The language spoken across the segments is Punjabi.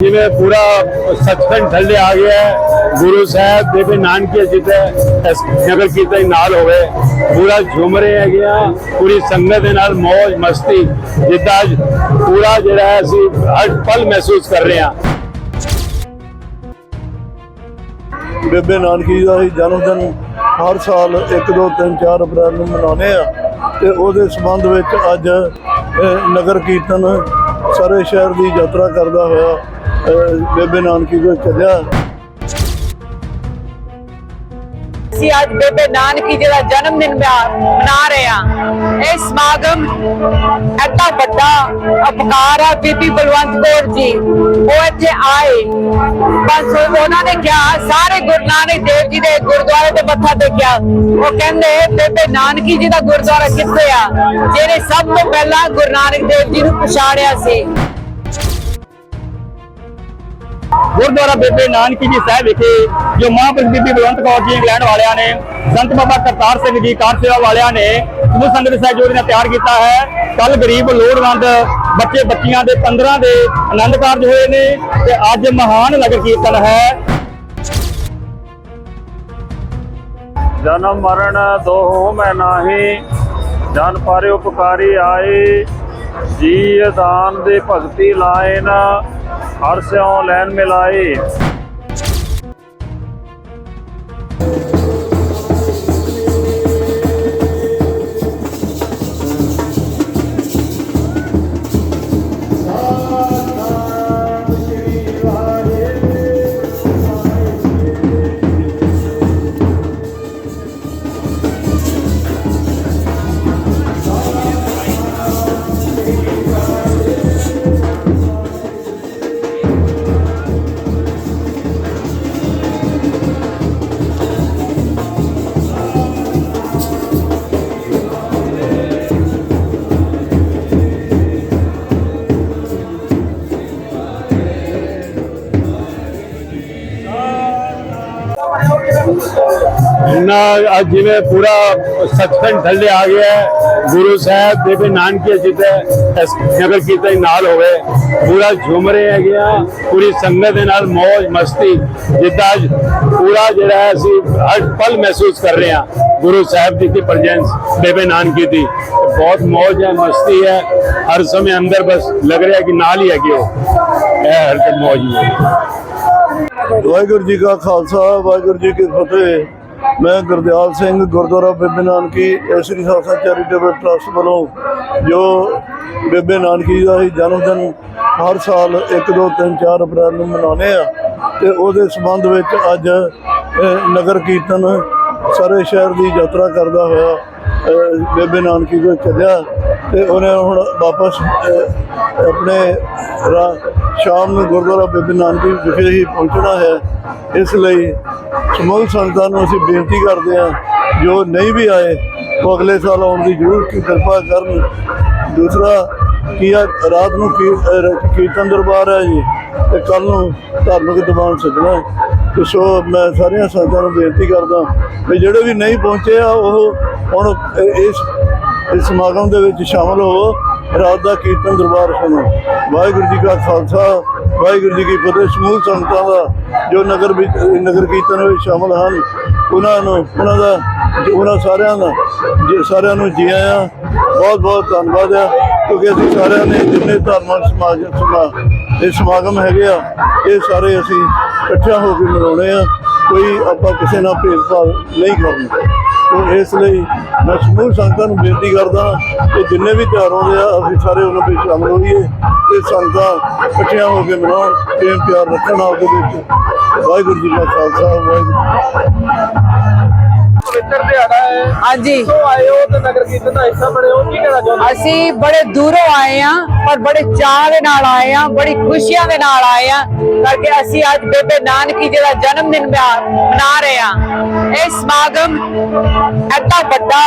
ਜਿਵੇਂ ਪੂਰਾ ਸੱਚਖੰਡ ਥੱਲੇ ਆ ਗਿਆ ਗੁਰੂ ਸਾਹਿਬ, ਬੇਬੇ ਨਾਨਕੀ ਜੀ ਤੇ ਨਗਰ ਕੀਰਤਨ ਨਾਲ ਹੋਵੇ, ਪੂਰਾ ਝੂਮ ਰਹੇ ਹੈਗੇ ਆ, ਪੂਰੀ ਸੰਗਤ ਦੇ ਨਾਲ ਮौज ਮਸਤੀ, ਜਿੱਦਾਂ ਅੱਜ ਪੂਰਾ ਜਿਹੜਾ ਹੈ ਅਸੀਂ ਹਰ ਪਲ ਮਹਿਸੂਸ ਕਰ ਰਹੇ ਹਾਂ। ਬੇਬੇ ਨਾਨਕੀ ਦਾ ਹੀ ਜਨਮ ਦਿਨ ਹਰ ਸਾਲ 1 2 3 4 ਅਪ੍ਰੈਲ ਨੂੰ ਮਨਾਉਂਦੇ ਆ ਤੇ ਉਹਦੇ ਸੰਬੰਧ ਵਿੱਚ ਅੱਜ ਨਗਰ ਕੀਰਤਨ ਸਾਰੇ ਸ਼ਹਿਰ ਦੀ ਯਾਤਰਾ ਕਰਦਾ ਹੋਇਆ ਬੇਬੇ ਨਾਨਕੀ ਕੋਲ ਚੱਲਿਆ। ਅਸੀਂ ਅੱਜ ਬੇਬੇ ਨਾਨਕੀ ਜੀ ਦਾ ਜਨਮ ਦਿਨ ਮਨਾ ਰਹੇ ਹਾਂ। ਇਹ ਸਮਾਗਮ ਐਡਾ ਵੱਡਾ ਉਪਕਾਰ ਆ ਬੀਬੀ ਬਲਵੰਤ ਕੌਰ ਜੀ। ਉਹ ਇੱਥੇ ਆਏ। ਬਸ ਉਹਨਾਂ ਨੇ ਕਿਹਾ, ਸਾਰੇ ਗੁਰੂ ਨਾਨਕ ਦੇਵ ਜੀ ਦੇ ਗੁਰਦੁਆਰੇ ਤੇ ਮੱਥਾ ਟੇਕਿਆ। ਉਹ ਕਹਿੰਦੇ, ਬੇਬੇ ਨਾਨਕੀ ਜੀ ਦਾ ਗੁਰਦੁਆਰਾ ਕਿੱਥੇ ਆ? ਜਿਹਨੇ ਸਭ ਤੋਂ ਪਹਿਲਾਂ ਗੁਰੂ ਨਾਨਕ ਦੇਵ ਜੀ ਨੂੰ ਪਛਾਣਿਆ ਸੀ। ਗੁਰਦੁਆਰਾ ਬੇਬੇ ਨਾਨਕੀ ਜੀ ਸਾਹਿਬ ਵਿਖੇ ਜੋ ਮਹਾਂਪੁਰਖ ਬੀਬੀ ਬਲਵੰਤ ਕੌਰ ਜੀ ਇੰਗਲੈਂਡ ਵਾਲਿਆਂ ਨੇ, ਸੰਤ ਬਾਬਾ ਕਰਤਾਰ ਸਿੰਘ ਜੀ ਕਾਰ ਸੇਵਾ ਵਾਲਿਆਂ ਨੇ ਸਮੂਹ ਸੰਗਤ ਸਹਿਯੋਗ ਨਾਲ ਤਿਆਰ ਕੀਤਾ ਹੈ। ਕੱਲ ਗਰੀਬ ਲੋੜਵੰਦ ਬੱਚੇ ਬੱਚੀਆਂ ਦੇ 15 ਦੇ ਆਨੰਦ ਕਾਰਜ ਹੋਏ ਨੇ ਤੇ ਅੱਜ ਮਹਾਨ ਨਗਰ ਕੀਰਤਨ ਹੈ। ਜਨਮ ਮਰਨ ਦੋਹ ਮੈਂ ਨਾਹੀ, ਜਨ ਪਾਰੇ ਉਪਕਾਰੀ ਆਏ ਜੀ ਦਾਨ ਦੇ ਭਗਤੀ ਲਾਏ ਨਾ ਹਰ ਸਿਉ ਲੈਣ ਮਿਲਾਏ ਆਪਣਾ ਅੱਜ ਜਿਵੇਂ ਪੂਰਾ ਸਤਖੰਡ ਥੱਲੇ ਆ ਗਿਆ ਗੁਰੂ ਸਾਹਿਬ ਦੇ ਵੀ ਨਾਨਕੇ ਜਿੱਤੇ ਨਗਰ ਕੀਰਤਨ ਨਾਲ ਹੋਵੇ ਪੂਰਾ ਝੂਮ ਰਹੇ ਹੈਗੇ ਆ ਪੂਰੀ ਸੰਗਤ ਦੇ ਨਾਲ ਮौज ਮਸਤੀ ਜਿੱਦਾਂ ਅੱਜ ਪੂਰਾ ਜਿਹੜਾ ਹੈ ਅਸੀਂ ਹਰ ਪਲ ਮਹਿਸੂਸ ਕਰ ਰਹੇ ਆ ਗੁਰੂ ਸਾਹਿਬ ਜੀ ਦੀ ਪ੍ਰੈਜੈਂਸ ਬੇਬੇ ਨਾਨਕੀ ਦੀ ਬਹੁਤ ਮौज ਹੈ ਮਸਤੀ ਹੈ ਹਰ ਸਮੇਂ ਅੰਦਰ ਬਸ ਲੱਗ ਰਿਹਾ ਕਿ ਨਾਲ ਹੀ ਹੈਗੇ ਹੋ ਇਹ ਹਰ ਮौज ਹੈ ਵਾਹਿਗੁਰੂ ਜੀ ਕਾ ਖਾਲਸਾ ਵਾਹਿਗੁਰੂ ਜੀ ਕੀ ਫਤਿਹ ਮੈਂ ਗੁਰਦਿਆਲ ਸਿੰਘ, ਗੁਰਦੁਆਰਾ ਬੇਬੇ ਨਾਨਕੀ, ਇਹ ਸ੍ਰੀ ਖਾਲਸਾ ਚੈਰੀਟੇਬਲ ਟਰਸਟ ਵੱਲੋਂ ਜੋ ਬੇਬੇ ਨਾਨਕੀ ਦਾ ਹੀ ਜਨਮ ਦਿਨ ਹਰ ਸਾਲ 1 2 3 4 ਅਪ੍ਰੈਲ ਨੂੰ ਮਨਾਉਂਦੇ ਆ ਤੇ ਉਹਦੇ ਸੰਬੰਧ ਵਿੱਚ ਅੱਜ ਨਗਰ ਕੀਰਤਨ ਸਾਰੇ ਸ਼ਹਿਰ ਦੀ ਯਾਤਰਾ ਕਰਦਾ ਹੋਇਆ ਬੇਬੇ ਨਾਨਕੀ ਕੋਲ ਚੱਲਿਆ ਤੇ ਉਹਨੇ ਹੁਣ ਵਾਪਸ ਆਪਣੇ ਰਾ- ਸ਼ਾਮ ਨੂੰ ਗੁਰਦੁਆਰਾ ਬੇਬੇ ਨਾਨਕੀ ਵਿਖੇ ਹੀ ਪਹੁੰਚਣਾ ਹੈ। ਇਸ ਲਈ ਸਮੂਹ ਸੰਗਤਾਂ ਨੂੰ ਅਸੀਂ ਬੇਨਤੀ ਕਰਦੇ ਹਾਂ, ਜੋ ਨਹੀਂ ਵੀ ਆਏ, ਉਹ ਅਗਲੇ ਸਾਲ ਆਉਣ ਦੀ ਜ਼ਰੂਰ ਕੀ ਕਿਰਪਾ ਕਰਨ। ਦੂਸਰਾ, ਕੀ ਆ ਰਾਤ ਨੂੰ ਕੀ- ਕੀਰਤਨ ਦਰਬਾਰ ਹੈ ਜੀ, ਤੇ ਕੱਲ ਨੂੰ ਧਾਰਮਿਕ ਦੀਵਾਨ ਸੱਜਣਾ ਹੈ। ਤੇ ਸੋ ਮੈਂ ਸਾਰੀਆਂ ਸੰਗਤਾਂ ਨੂੰ ਬੇਨਤੀ ਕਰਦਾ ਵੀ ਜਿਹੜੇ ਵੀ ਨਹੀਂ ਪਹੁੰਚੇ ਆ, ਉਹ ਹੁਣ ਇਸ ਇਸ ਸਮਾਗਮ ਦੇ ਵਿੱਚ ਸ਼ਾਮਲ ਹੋਵੋ। ਰਾਤ ਦਾ ਕੀਰਤਨ ਦਰਬਾਰ ਸੁਣੋ। ਵਾਹਿਗੁਰੂ ਜੀ ਕਾ ਖਾਲਸਾ, ਵਾਹਿਗੁਰੂ ਜੀ ਕੀ ਫਤਿਹ। ਸਮੂਹ ਸੰਗਤਾਂ ਦਾ ਜੋ ਨਗਰ ਵਿੱਚ, ਨਗਰ ਕੀਰਤਨ ਵਿੱਚ ਸ਼ਾਮਲ ਹਨ, ਉਹਨਾਂ ਨੂੰ, ਉਹਨਾਂ ਦਾ, ਉਹਨਾਂ ਸਾਰਿਆਂ ਦਾ, ਜੀ- ਸਾਰਿਆਂ ਨੂੰ ਜੀ ਆਇਆਂ। ਬਹੁਤ ਬਹੁਤ ਧੰਨਵਾਦ ਆ, ਕਿਉਂਕਿ ਅਸੀਂ ਸਾਰਿਆਂ ਨੇ ਜਿੰਨੇ ਧਾਰਮਿਕ ਸਮਾਜ, ਸਮਾ, ਇਹ ਸਮਾਗਮ ਹੈਗੇ ਆ, ਇਹ ਸਾਰੇ ਅਸੀਂ ਇਕੱਠਿਆਂ ਹੋ ਕੇ ਮਨਾਉਣੇ ਆ। ਕੋਈ ਆਪਾਂ ਕਿਸੇ ਨਾਲ ਭੇਦਭਾਵ ਨਹੀਂ ਕਰਨਾ। ਤੋ ਇਸ ਲਈ ਮੈਂ ਸਮੂਹ ਸੰਗਤਾਂ ਨੂੰ ਬੇਨਤੀ ਕਰਦਾ ਕਿ ਜਿੰਨੇ ਵੀ ਤਿਉਹਾਰ ਆਉਂਦੇ ਆ, ਅਸੀਂ ਸਾਰੇ ਉਹਨਾਂ ਵਿੱਚ ਸ਼ਾਮਲ ਹੋਈਏ ਤੇ ਸੰਗਤਾਂ ਇਕੱਠੀਆਂ ਹੋ ਕੇ ਮਨਾਉਣ, ਪ੍ਰੇਮ ਪਿਆਰ ਰੱਖਣ ਆਪਦੇ ਵਿੱਚ। ਵਾਹਿਗੁਰੂ ਜੀ ਕਾ ਖਾਲਸਾ, ਵਾਹਿਗੁਰੂ ਪਵਿੱਤਰ ਦਿਹਾੜਾ ਹੈ। ਹਾਂਜੀ। ਤੋਂ ਆਏ ਹੋ ਤੇ ਨਗਰ ਕੀਰਤਨ ਦਾ ਹਿੱਸਾ ਬਣੇ ਹੋ? ਕੀ ਕਹਿਣਾ ਚਾਹੁੰਦੇ ਅਸੀਂ ਬੜੇ ਦੂਰੋਂ ਆਏ ਆ ਪਰ ਬੜੇ ਚਾਅ ਦੇ ਨਾਲ ਆਏ ਆ ਬੜੀ ਖੁਸ਼ੀਆਂ ਦੇ ਨਾਲ ਆਏ ਆ ਕਰਕੇ ਅਸੀਂ ਅੱਜ ਬੇਬੇ ਨਾਨਕੀ ਜੀ ਦਾ ਜਨਮ ਦਿਨ ਮਨਾ ਮਨਾ ਰਹੇ ਆ ਇਹ ਸਮਾਗਮ ਐਡਾ ਵੱਡਾ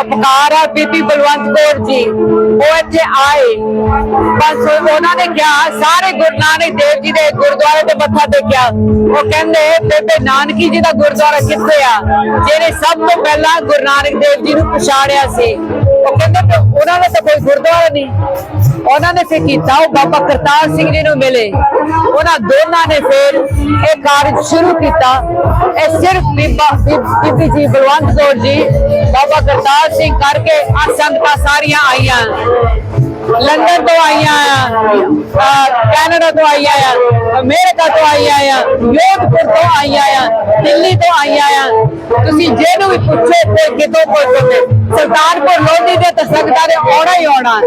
ਉਪਕਾਰ ਆ ਬੀਬੀ ਬਲਵੰਤ ਕੌਰ ਜੀ। ਉਹ ਇੱਥੇ ਆਏ। ਬਸ ਉਹਨਾਂ ਨੇ ਕਿਹਾ, ਸਾਰੇ ਗੁਰੂ ਨਾਨਕ ਦੇਵ ਜੀ ਦੇ ਗੁਰਦੁਆਰੇ ਤੇ ਮੱਥਾ ਟੇਕਿਆ। ਉਹ ਕਹਿੰਦੇ, ਬੇਬੇ ਨਾਨਕੀ ਜੀ ਦਾ ਗੁਰਦੁਆਰਾ ਕਿੱਥੇ ਆ? ਜਿਹੜੇ ਸਭ ਤੋਂ ਪਹਿਲਾਂ ਗੁਰੂ ਨਾਨਕ ਦੇਵ ਜੀ ਨੂੰ ਪਛਾੜਿਆ ਸੀ। ਉਹ ਕਹਿੰਦੇ ਉਹਨਾਂ ਦਾ ਤਾਂ ਕੋਈ ਗੁਰਦੁਆਰਾ ਨਹੀਂ। ਉਹਨਾਂ ਨੇ ਫਿਰ ਕੀਤਾ, ਉਹ ਬਾਬਾ ਕਰਤਾਰ ਸਿੰਘ ਜੀ ਨੂੰ ਮਿਲੇ। ਉਹਨਾਂ ਦੋਨਾਂ ਨੇ ਫਿਰ ਇਹ ਕਾਰਜ ਸ਼ੁਰੂ ਕੀਤਾ। ਇਹ ਸਿਰਫ ਬੀਬਾ ਬੀਬੀ ਜੀ ਬਲਵੰਤ ਕੌਰ ਜੀ ਬਾਬਾ ਕਰਤਾਰ ਸਿੰਘ ਕਰਕੇ ਆ ਸੰਗਤਾਂ ਸਾਰੀਆਂ ਆਈਆਂ। ਲੰਡਨ ਤੋਂ ਆਈਆਂ ਆ ਕੈਨੇਡਾ ਤੋਂ ਆਈਆਂ ਆ, ਅਮਰੀਕਾ ਤੋਂ ਆਈਆਂ ਆ, ਯੋਧਪੁਰ ਤੋਂ ਆਈਆਂ ਆ, ਦਿੱਲੀ ਤੋਂ ਆਈਆਂ ਆ। ਤੁਸੀਂ ਜਿਹਨੂੰ ਵੀ ਪੁੱਛੇ ਤੇ ਕਿਤੋਂ ਪੁੱਛੋਗੇ ਸਰਦਾਰਪੁਰ ਲੋਧੀ ਦੇ ਤਾਂ ਸੰਗਤਾਂ ਨੇ ਆਉਣਾ ਹੀ ਆਉਣਾ।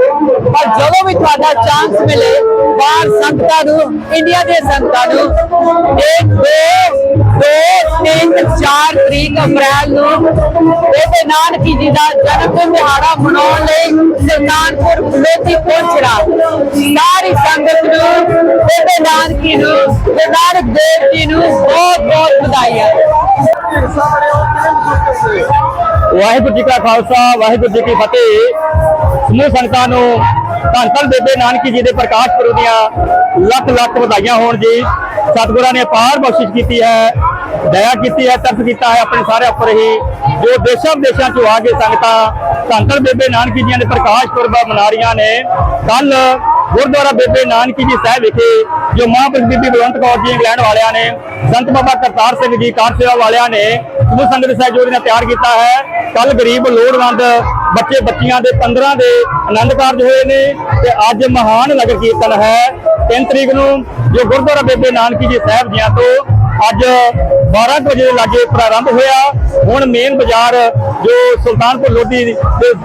ਪਰ ਜਦੋਂ ਵੀ ਤੁਹਾਡਾ ਚਾਂਸ ਮਿਲੇ ਬਾਹਰ ਸੰਗਤਾਂ ਨੂੰ ਇੰਡੀਆ ਦੇ ਸੰਗਤਾਂ ਨੂੰ, ਇੱਕ, ਦੋ ਦੋ ਤਿੰਨ ਚਾਰ ਤਰੀਕ ਅਪ੍ਰੈਲ ਨੂੰ ਬੇਬੇ ਨਾਨਕੀ ਜੀ ਦਾ ਜਨਮ ਦਿਹਾੜਾ ਮਨਾਉਣ ਲਈ ਸੁਲਤਾਨਪੁਰ ਲੋਧੀ ਪਹੁੰਚਣਾ ਸਾਰੀ ਸੰਗਤ ਨੂੰ, ਬੇਬੇ ਨਾਨਕੀ ਨੂੰ, ਗੁਰੂ ਨਾਨਕ ਦੇਵ ਜੀ ਨੂੰ ਬਹੁਤ ਬਹੁਤ ਵਧਾਈਆਂ। ਵਾਹਿਗੁਰੂ ਜੀ ਕਾ ਖਾਲਸਾ, ਵਾਹਿਗੁਰੂ ਜੀ ਕੀ ਫਤਿਹ। ਸਮੂਹ ਸੰਗਤਾਂ ਨੂੰ ਧੰਨ ਧੰਨ ਬੇਬੇ ਨਾਨਕੀ ਜੀ ਦੇ ਪ੍ਰਕਾਸ਼ ਪੁਰਬ ਦੀਆਂ ਲੱਖ ਲੱਖ ਵਧਾਈਆਂ ਹੋਣ ਜੀ। ਸਤਿਗੁਰਾਂ ਨੇ ਪਾਰ ਬਖਸ਼ਿਸ਼ ਕੀਤੀ ਹੈ, ਦਇਆ ਕੀਤੀ ਹੈ, ਤਰਸ ਕੀਤਾ ਹੈ ਆਪਣੇ ਸਾਰੇ ਉੱਪਰ ਹੀ। ਜੋ ਦੇਸ਼ਾਂ ਵਿਦੇਸ਼ਾਂ ਚੋਂ ਆ ਕੇ ਸੰਗਤਾਂ, ਧੰਨ ਧੰਨ ਬੇਬੇ ਨਾਨਕੀ ਜੀ ਦੇ ਪ੍ਰਕਾਸ਼ ਪੁਰਬ ਮਨਾ ਰਹੀਆਂ ਨੇ। ਕੱਲ ਗੁਰਦੁਆਰਾ ਬੇਬੇ ਨਾਨਕੀ ਜੀ ਸਾਹਿਬ ਵਿਖੇ ਜੋ ਮਹਾਂਪੁਰਖ ਬੀਬੀ ਬਲਵੰਤ ਕੌਰ ਜੀ ਇੰਗਲੈਂਡ ਵਾਲਿਆਂ ਨੇ, ਸੰਤ ਬਾਬਾ ਕਰਤਾਰ ਸਿੰਘ ਜੀ ਕਾਰ ਸੇਵਾ ਵਾਲਿਆਂ ਨੇ ਸਮੂਹ ਸੰਗਤ ਸਹਿਯੋਗ ਨਾਲ ਤਿਆਰ ਕੀਤਾ ਹੈ। ਕੱਲ ਗਰੀਬ, ਲੋੜਵੰਦ ਬੱਚੇ, ਬੱਚੀਆਂ ਦੇ 15 ਦੇ ਆਨੰਦ ਕਾਰਜ ਹੋਏ ਨੇ ਤੇ ਅੱਜ ਮਹਾਨ ਨਗਰ ਕੀਰਤਨ ਹੈ। 3 ਤਰੀਕ ਨੂੰ ਜੋ ਗੁਰਦੁਆਰਾ ਬੇਬੇ ਨਾਨਕੀ ਜੀ ਸਾਹਿਬ ਜੀਆਂ ਤੋਂ ਅੱਜ 12 ਕੁ ਵਜੇ ਦੇ ਲਾਗੇ ਪ੍ਰਾਰੰਭ ਹੋਇਆ। ਹੁਣ ਮੇਨ ਬਾਜ਼ਾਰ ਜੋ ਸੁਲਤਾਨਪੁਰ ਲੋਧੀ ਦੇ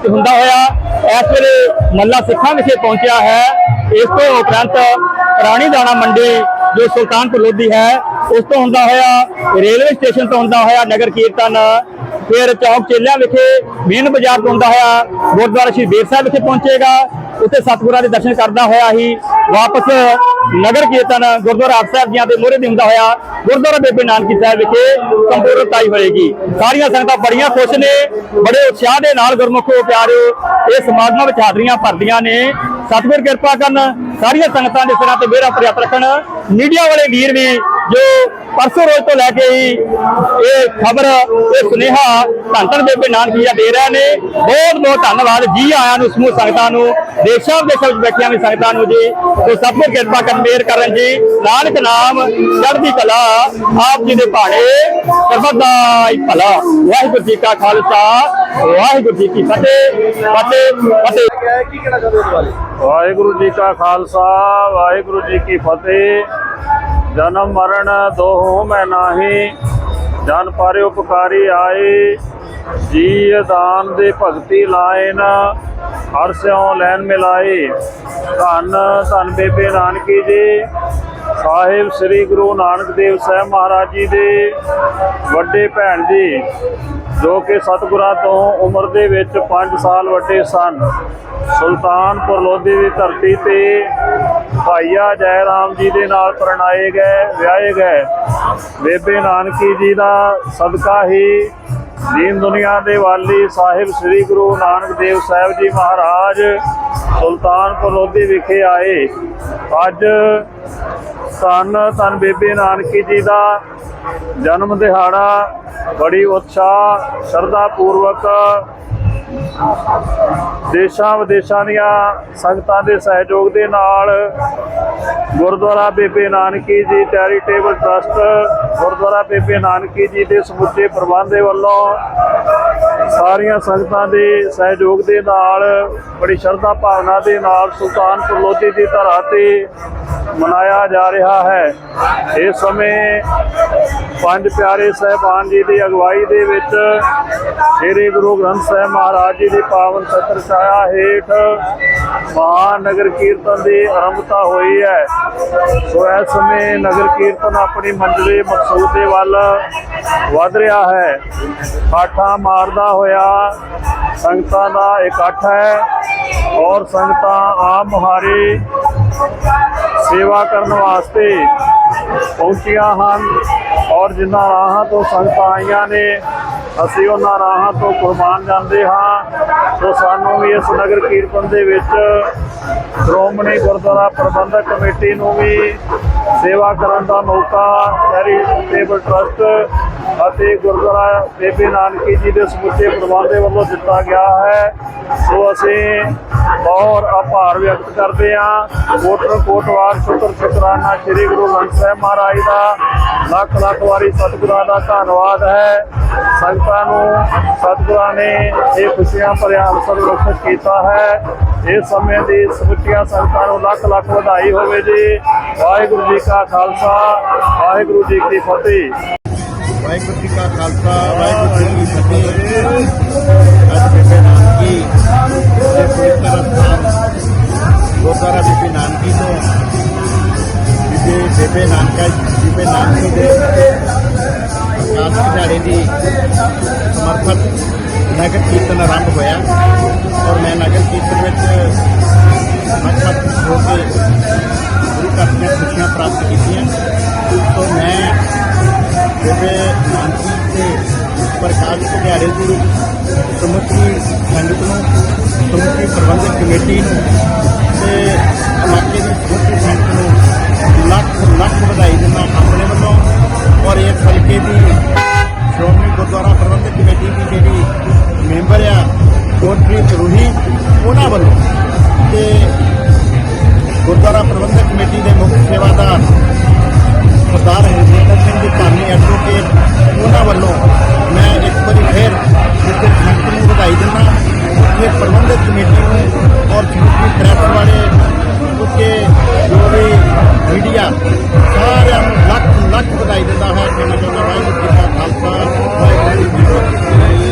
ਹੁੰਦਾ ਹੋਇਆ, ਇਸ ਵੇਲੇ ਮੱਲਾ ਸਿੱਖਾਂ ਵਿਖੇ ਪਹੁੰਚਿਆ ਹੈ। ਇਸ ਤੋਂ ਉਪਰੰਤ ਰਾਣੀ ਦਾਣਾ ਮੰਡੀ ਜੋ ਸੁਲਤਾਨਪੁਰ ਲੋਧੀ ਹੈ ਉਸ ਤੋਂ ਹੁੰਦਾ ਹੋਇਆ ਰੇਲਵੇ ਸਟੇਸ਼ਨ ਤੋਂ ਹੁੰਦਾ ਹੋਇਆ ਨਗਰ ਕੀਰਤਨ ਫਿਰ ਚੌਕ ਚੇਲਿਆਂ ਵਿਖੇ ਮੇਨ ਬਾਜ਼ਾਰ ਤੋਂ ਹੁੰਦਾ ਹੋਇਆ ਗੁਰਦੁਆਰਾ ਸ਼੍ਰੀ ਬੇਰ ਸਾਹਿਬ ਵਿਖੇ ਪਹੁੰਚੇਗਾ। ਉੱਥੇ ਸਤਿਗੁਰਾਂ ਦੇ ਦਰਸ਼ਨ ਕਰਦਾ ਹੋਇਆ ਹੀ ਵਾਪਸ ਨਗਰ ਕੀਰਤਨ ਗੁਰਦੁਆਰਾ ਆਪ ਸਾਹਿਬ ਜੀਆਂ ਦੇ ਮੋਹਰੇ ਦੀ ਹੁੰਦਾ ਹੋਇਆ। ਗੁਰਦੁਆਰਾ ਬੇਬੇ ਨਾਨਕੀ ਸਾਹਿਬ ਵਿਖੇ ਸੰਪੂਰਨਤਾਈ ਹੋਏਗੀ। ਸਾਰੀਆਂ ਸੰਗਤਾਂ ਬੜੀਆਂ ਖੁਸ਼ ਨੇ, ਬੜੇ ਉਤਸ਼ਾਹ ਦੇ ਨਾਲ ਗੁਰਮੁਖੋ ਪਿਆਰਿਓ ਇਹ ਸਮਾਗਮਾਂ ਵਿੱਚ ਹਾਜ਼ਰੀਆਂ ਭਰਦੀਆਂ ਨੇ। ਸਤਿਗੁਰ ਕਿਰਪਾ ਕਰਨ ਸਾਰੀਆਂ ਸੰਗਤਾਂ ਦੇ ਸਿਰਾਂ ਤੇ ਮੇਰਾ ਪ੍ਰਿਆਤ ਰੱਖਣ। ਮੀਡੀਆ ਵਾਲੇ ਵੀਰ ਵੀ ਜੋ ਪਰਸੋਂ ਰੋਜ਼ ਤੋਂ ਲੈ ਕੇ ਹੀ ਇਹ ਖਬਰ ਇਹ ਸੁਨੇਹਾ ਧੰਨ ਧੰਨ ਬੇਬੇ ਨਾਨਕੀ ਜੀ ਦੇ ਰਹੇ ਨੇ। ਬਹੁਤ ਬਹੁਤ ਧੰਨਵਾਦ ਜੀ ਆਇਆਂ ਨੂੰ ਸਮੂਹ ਸੰਗਤਾਂ ਨੂੰ ਦੇਸ਼ਾਂ ਵਿਦੇਸ਼ਾਂ ਵਿੱਚ ਬੈਠੀਆਂ ਵੀ ਸੰਗਤਾਂ ਨੂੰ ਜੀ। ਸੋ ਸਭ ਨੂੰ ਕਿਰਪਾ ਕਰਨ ਮੇਰ ਕਰਨ ਜੀ। ਨਾਨਕ ਨਾਮ ਚੜ੍ਹਦੀ ਕਲਾ ਆਪ ਜੀ ਦੇ ਭਾਣੇ ਸਰਬਦਾ ਹੀ ਭਲਾ। ਵਾਹਿਗੁਰੂ ਜੀ ਕਾ ਖਾਲਸਾ ਵਾਹਿਗੁਰੂ ਜੀ ਕੀ ਫਤਿਹ। ਫਤਿਹ ਫਤਿਹ। ਵਾਹਿਗੁਰੂ ਜੀ ਕਾ ਖਾਲਸਾ ਵਾਹਿਗੁਰੂ ਜੀ ਕੀ ਫਤਿਹ। ਜਨਮ ਮਰਨ ਦੋਹੋਂ ਮੈਂ ਨਾਹੀ, ਜਨ ਪਾਰੇ ਉਪਕਾਰੀ ਆਏ ਜੀ ਦਾਨ ਦੇ ਭਗਤੀ ਲਾਇਨ, ਹਰ ਸਿਉ ਲੈਨ ਮਿਲਾਏ ਧੰਨ ਧੰਨ ਬੇਬੇ ਨਾਨਕੀ ਜੀ ਸਾਹਿਬ ਸ੍ਰੀ ਗੁਰੂ ਨਾਨਕ ਦੇਵ ਸਾਹਿਬ ਮਹਾਰਾਜ ਜੀ ਦੇ ਵੱਡੇ ਭੈਣ ਜੀ, ਜੋ ਕਿ ਸਤਿਗੁਰਾਂ ਤੋਂ ਉਮਰ ਦੇ ਵਿੱਚ 5 ਸਾਲ ਵੱਡੇ ਸਨ। ਸੁਲਤਾਨਪੁਰ ਲੋਧੀ ਦੀ ਧਰਤੀ ਤੇ ਭਾਈਆ ਜੈ ਰਾਮ ਜੀ ਦੇ ਨਾਲ ਪ੍ਰਣਾਏ ਗਏ, ਵਿਆਹੇ ਗਏ। ਬੇਬੇ ਨਾਨਕੀ ਜੀ ਦਾ ਸਦਕਾ ਹੀ ਦੀਨ ਦੁਨੀਆ ਦੇ ਵਾਲੀ ਸਾਹਿਬ ਸ੍ਰੀ ਗੁਰੂ ਨਾਨਕ ਦੇਵ ਸਾਹਿਬ ਜੀ ਮਹਾਰਾਜ ਸੁਲਤਾਨਪੁਰ ਲੋਧੀ ਵਿਖੇ ਆਏ। ਅੱਜ ਧੰਨ ਧੰਨ ਬੇਬੇ ਨਾਨਕੀ ਜੀ ਦਾ ਜਨਮ ਦਿਹਾੜਾ। ਬੜੀ ਉਤਸ਼ਾਹ, ਸ਼ਰਧਾ ਪੂਰਵਕ ਦੇਸ਼ਾਂ ਵਿਦੇਸ਼ਾਂ ਦੀਆਂ ਸੰਗਤਾਂ ਦੇ ਸਹਿਯੋਗ ਦੇ ਨਾਲ ਗੁਰਦੁਆਰਾ ਬੇਬੇ ਨਾਨਕੀ ਜੀ ਚੈਰੀਟੇਬਲ ਟਰਸਟ ਗੁਰਦੁਆਰਾ ਬੇਬੇ ਨਾਨਕੀ ਜੀ ਦੇ ਸਮੁੱਚੇ ਪ੍ਰਬੰਧ ਦੇ ਵੱਲੋਂ ਸਾਰੀਆਂ ਸੰਗਤਾਂ ਦੇ ਸਹਿਯੋਗ ਦੇ ਨਾਲ, ਬੜੀ ਸ਼ਰਧਾ ਭਾਵਨਾ ਦੇ ਨਾਲ ਸੁਲਤਾਨਪੁਰ ਲੋਧੀ ਦੀ ਧਰਾ ਤੇ ਮਨਾਇਆ ਜਾ ਰਿਹਾ ਹੈ। ਇਸ ਸਮੇਂ ਪੰਜ ਪਿਆਰੇ ਸਹਿਬਾਨ ਜੀ ਦੀ ਅਗਵਾਈ ਦੇ ਵਿੱਚ ਸ੍ਰੀ ਗੁਰੂ ਗ੍ਰੰਥ ਸਾਹਿਬ ਮਹਾਰਾਜ ਜੀ ਦੀ ਪਾਵਨ ਛਤਰ ਛਾਇਆ ਹੇਠ ਮਹਾਨ ਨਗਰ ਕੀਰਤਨ ਦੀ ਆਰੰਭਤਾ ਹੋਈ ਹੈ। ਸੋ ਇਸ ਸਮੇਂ ਨਗਰ ਕੀਰਤਨ ਆਪਣੀ ਮੰਜ਼ਿਲੇ ਮਕਸੂਦ ਦੇ ਵੱਲ ਵਧ ਰਿਹਾ ਹੈ। ਪਾਠਾਂ ਮਾਰਦਾ ਹੋਇਆ ਸੰਗਤਾਂ ਦਾ ਇਕੱਠ ਹੈ ਔਰ ਸੰਗਤਾਂ ਆਮ ਮੁਹਾਰੇ ਸੇਵਾ ਕਰਨ ਵਾਸਤੇ ਪਹੁੰਚੀਆਂ ਹਨ ਔਰ ਜਿਨ੍ਹਾਂ ਰਾਹਾਂ ਤੋਂ ਸੰਗਤਾਂ ਆਈਆਂ ਨੇ, ਅਸੀਂ ਉਹਨਾਂ ਰਾਹਾਂ ਤੋਂ ਕੁਰਬਾਨ ਜਾਂਦੇ ਹਾਂ। ਸੋ ਸਾਨੂੰ ਵੀ ਇਸ ਨਗਰ ਕੀਰਤਨ ਦੇ ਵਿੱਚ ਸ਼੍ਰੋਮਣੀ ਗੁਰਦੁਆਰਾ ਪ੍ਰਬੰਧਕ ਕਮੇਟੀ ਨੂੰ ਵੀ ਸੇਵਾ ਕਰਨ ਦਾ ਮੌਕਾ ਚੈਰੀਟੇਬਲ ਟਰਸਟ ਅਤੇ ਗੁਰਦੁਆਰਾ ਬੇਬੇ ਨਾਨਕੀ ਜੀ ਦੇ ਸਮੁੱਚੇ ਪ੍ਰਬੰਧ ਦੇ ਵੱਲੋਂ ਦਿੱਤਾ ਗਿਆ ਹੈ। ਸੋ ਅਸੀਂ ਬਹੁਤ ਆਭਾਰ ਵਿਅਕਤ ਕਰਦੇ ਹਾਂ। ਕੋਟਰ ਕੋਟਵਾਰ ਸ਼ੁਕਰ ਸ਼ੁਕਰਾਨਾ ਸ੍ਰੀ ਗੁਰੂ ਗ੍ਰੰਥ ਸਾਹਿਬ ਮਹਾਰਾਜ ਦਾ। ਲੱਖ ਲੱਖ ਵਾਰੀ ਸਤਿਗੁਰਾਂ ਦਾ ਧੰਨਵਾਦ ਹੈ। ਸੰਗਤਾਂ ਨੂੰ ਸਤਿਗੁਰਾਂ ਨੇ ਇਹ ਖੁਸ਼ੀਆਂ ਭਰਿਆ ਅਵਸਰ ਬਖਸ਼ ਕੀਤਾ ਹੈ। ਇਸ ਸਮੇਂ ਦੀ ਸਮੁੱਚੀਆਂ ਸੰਗਤਾਂ ਨੂੰ ਲੱਖ ਲੱਖ ਵਧਾਈ ਹੋਵੇ ਜੀ। ਵਾਹਿਗੁਰੂ ਜੀ ਕਾ ਖਾਲਸਾ, ਵਾਹਿਗੁਰੂ ਜੀ ਕੀ ਫਤਿਹ। ਵਾਹਿਗੁਰੂ ਜੀ ਕਾ ਖਾਲਸਾ, ਵਾਹਿਗੁਰੂ ਜੀ ਕੀ ਫਤਿਹ। ਅੱਜ ਬੇਬੇ ਨਾਨਕੀ ਦੇ ਪਵਿੱਤਰ ਸਥਾਨ ਗੁਰਦੁਆਰਾ ਬੀਬੀ ਨਾਨਕੀ ਤੋਂ। ਬੀਬੀ, ਬੇਬੇ ਨਾਨਕਾ, ਬੀਬੇ ਨਾਨਕੀ ਦੇ ਪ੍ਰਕਾਸ਼ ਦਿਹਾੜੇ ਦੀ ਸਮਰਪਿਤ ਨਗਰ ਕੀਰਤਨ ਆਰੰਭ ਹੋਇਆ। ਔਰ ਮੈਂ ਨਗਰ ਕੀਰਤਨ ਵਿੱਚ ਮੱਥਾ ਹੋ ਕੇ ਗੁਰੂ ਘਰ ਦੀਆਂ ਖੁਸ਼ੀਆਂ ਪ੍ਰਾਪਤ ਕੀਤੀਆਂ। ਤੋਂ ਮੈਂ ਬੇਬੇ ਨਾਨਕੀ ਦੇ ਪ੍ਰਕਾਸ਼ ਦਿਹਾੜੇ ਦੀ ਸਮੁੱਚੀ ਸੰਗਤ ਨੂੰ ਸਮੁੱਚੀ ਪ੍ਰਬੰਧਕ ਕਮੇਟੀ ਨੂੰ ਤੇ ਇਲਾਕੇ ਦੀ ਸਮੁੱਚੀ ਸੰਗਤ ਨੂੰ ਲੱਖ ਲੱਖ ਵਧਾਈ ਦਿੰਦਾ ਆਪਣੇ ਵੱਲੋਂ ਔਰ ਇਸ ਹਲਕੇ ਦੀ ਸ਼੍ਰੋਮਣੀ ਗੁਰਦੁਆਰਾ ਪ੍ਰਬੰਧਕ ਕਮੇਟੀ ਦੀ ਜਿਹੜੀ ਮੈਂਬਰ ਆ ਗੁਰਪ੍ਰੀਤ ਰੂਹੀ ਉਹਨਾਂ ਵੱਲੋਂ ਤੇ ਗੁਰਦੁਆਰਾ ਪ੍ਰਬੰਧਕ ਕਮੇਟੀ ਦੇ ਮੁੱਖ ਸੇਵਾਦਾਰ ਸਰਦਾਰ ਹਰਜਿੰਦਰ ਸਿੰਘ ਜੀ ਧਾਮੀ ਐਡਵੋਕੇਟ ਉਹਨਾਂ ਵੱਲੋਂ ਮੈਂ ਇੱਕ ਵਾਰੀ ਫੇਰ ਜਿੱਥੇ ਸੰਗਤ ਨੂੰ ਵਧਾਈ ਦਿੰਦਾ ਉੱਥੇ ਪ੍ਰਬੰਧਕ ਕਮੇਟੀ ਨੂੰ ਔਰ ਜਿੰਨੀ ਪ੍ਰੈਸ ਵਾਲੇ, ਉੱਥੇ ਜੋ ਵੀ ਮੀਡੀਆ ਸਾਰਿਆਂ ਨੂੰ ਲੱਖ ਲੱਖ ਵਧਾਈ ਦਿੰਦਾ ਹਾਂ। ਕਿ ਮੈਂ ਚਾਹੁੰਦਾ ਵਾਹਿਗੁਰੂ ਜੀ ਦਾ ਖਾਲਸਾ, ਵਾਹਿਗੁਰੂ ਜੀ